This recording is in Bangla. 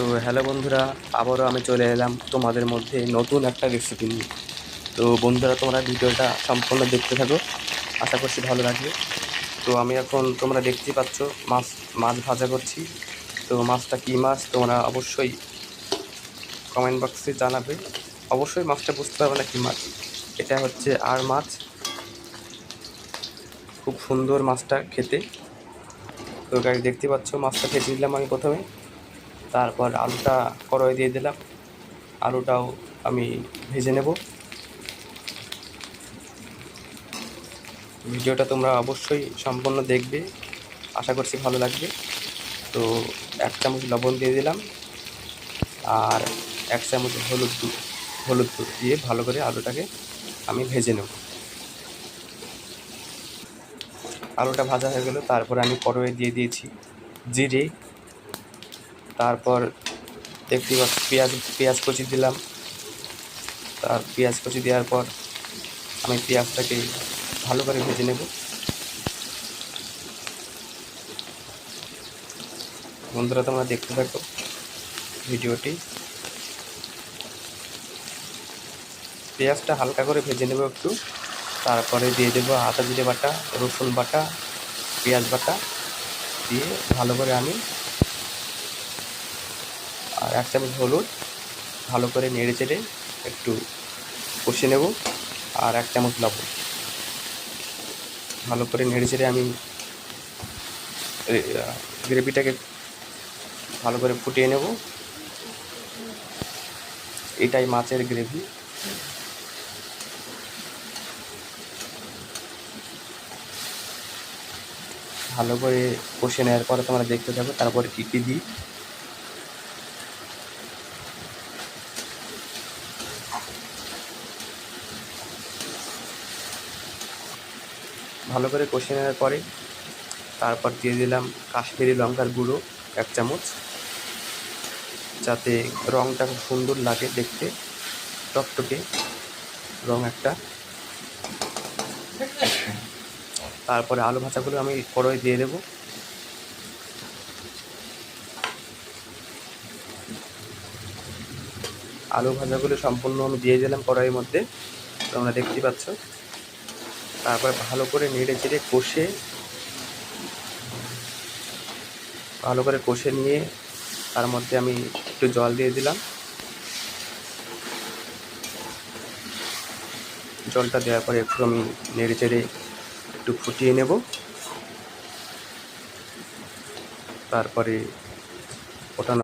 তো হ্যালো বন্ধুরা, আবারও আমি চলে এলাম তোমাদের মধ্যে নতুন একটা রেসিপি নিয়ে। তো বন্ধুরা, তোমরা ভিডিওটা সম্পূর্ণ দেখতে থাকো, আশা করছি ভালো লাগবে। তো আমি এখন তোমরা দেখতেই পাচ্ছ, মাছ মাছ ভাজা করছি। তো মাছটা কী মাছ, তোমরা অবশ্যই কমেন্ট বক্সে জানাবে। অবশ্যই মাছটা বুঝতে পারবে না কী মাছ। এটা হচ্ছে আর মাছ। খুব সুন্দর মাছটা খেতে। তো গাড়ি দেখতে পাচ্ছ, মাছটা খেতে দিলাম আমি প্রথমে। তারপর আলুটা কড়াই দিয়ে দিলাম। আলুটাও আমি ভেজে নেব। ভিডিওটা তোমরা অবশ্যই সম্পূর্ণ দেখবে। আশা করছি ভালো লাগবে। তো এক চামচ লবণ দিয়ে দিলাম। আর এক চামচ হলুদ দু হলুদ দুধ দিয়ে ভালো করে আলুটাকে আমি ভেজে নেব। আলুটা ভাজা হয়ে গেল। তারপরে আমি কড়াইয়ে দিয়ে দিয়েছি জিরে তারপর দেখতে পাচ্ছ, পেঁয়াজ পেঁয়াজ কুচি দিলাম। তার পেঁয়াজ কুচি দেওয়ার পর আমি পেঁয়াজটাকে ভালো করে ভেজে নেব। বন্ধুরা, তোমরা দেখতে থাকো ভিডিওটি। পেঁয়াজটা হালকা করে ভেজে নেব একটু। তারপরে দিয়ে দেবো আদা জিরে বাটা, রসুন বাটা, পেঁয়াজ বাটা। দিয়ে ভালো করে আমি আর এক চামচ হলুদ ভালো করে নেড়ে চেড়ে একটু কষে নেব আর এক চামচ লবণ। ভালো করে নেড়ে চেড়ে আমি গ্রেভিটাকে ভালো করে ফুটিয়ে নেব। এটাই মাছের গ্রেভি। ভালো করে কষে নেওয়ার পরে তোমরা দেখতে থাকো তারপরে কী কী দিই। ভালো করে কষে নেওয়ার পরে তারপর দিয়ে দিলাম কাশ্মীরি লঙ্কার গুঁড়ো এক চামচ, যাতে রঙটা খুব সুন্দর লাগে দেখতে, টকটকে রং একটা। তারপরে আলু ভাজাগুলো আমি কড়াই দিয়ে দেবো। আলু ভাজাগুলো সম্পূর্ণ আমি দিয়ে দিলাম কড়াইয়ের মধ্যে, তোমরা দেখতেই পাচ্ছ। তারপরে ভালো করে নেড়ে চেড়ে কষে, ভালো করে কষে নিয়ে তার মধ্যে আমি একটু জল দিয়ে দিলাম। জলটা দেওয়ার পরে একটু আমি নেড়ে চেড়ে একটু ফুটিয়ে নেব। তারপরে ওঠানো